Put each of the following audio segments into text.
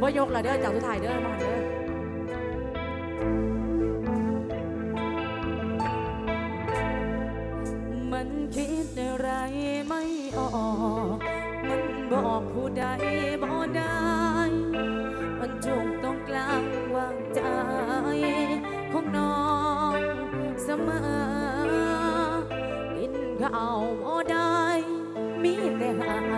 บ่ยกละเด้อจากสุดทายเด้อมาเด้อมันคิดอะไรไม่ออก มันบอกผู้ใดบ่ได้ มันจงตรงกลางวางใจของน้องเสมอกินข้าวบ่ได้ มีแต่หา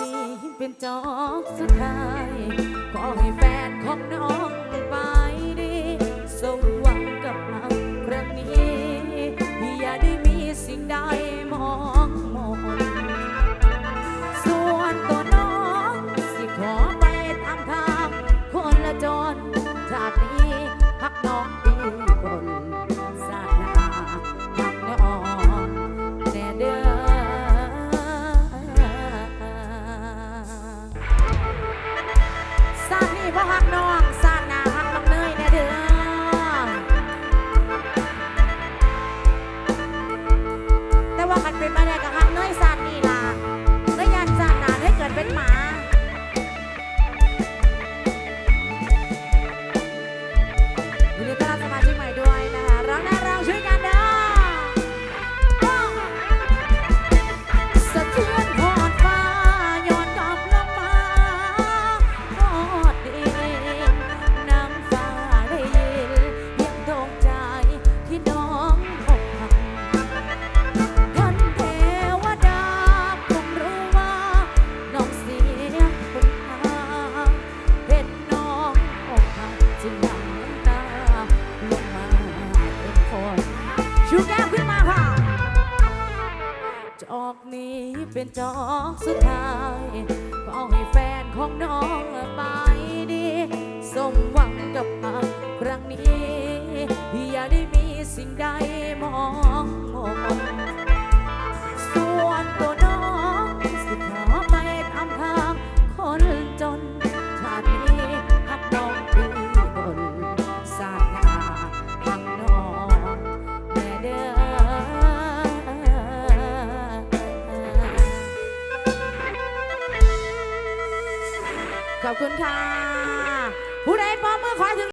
นี้เป็นจอกสุดท้ายขอให้แฟนของน้องไปดีสมหวังกับเราครั้งนี้ อย่าได้มีสิ่งใดมองมองส่วนตัวน้องสิขอไปทางทางคนละจรจากนี้พักน้อง María ออกนี้เป็นจอกสุดท้าย ก็เอาให้แฟนของน้องไปดี สมหวังกับพัครั้งนี้ อย่าได้มีสิ่งใดมองมอง ขอบคุณค่ะ ผู้ใดพร้อมมื่อขอถึง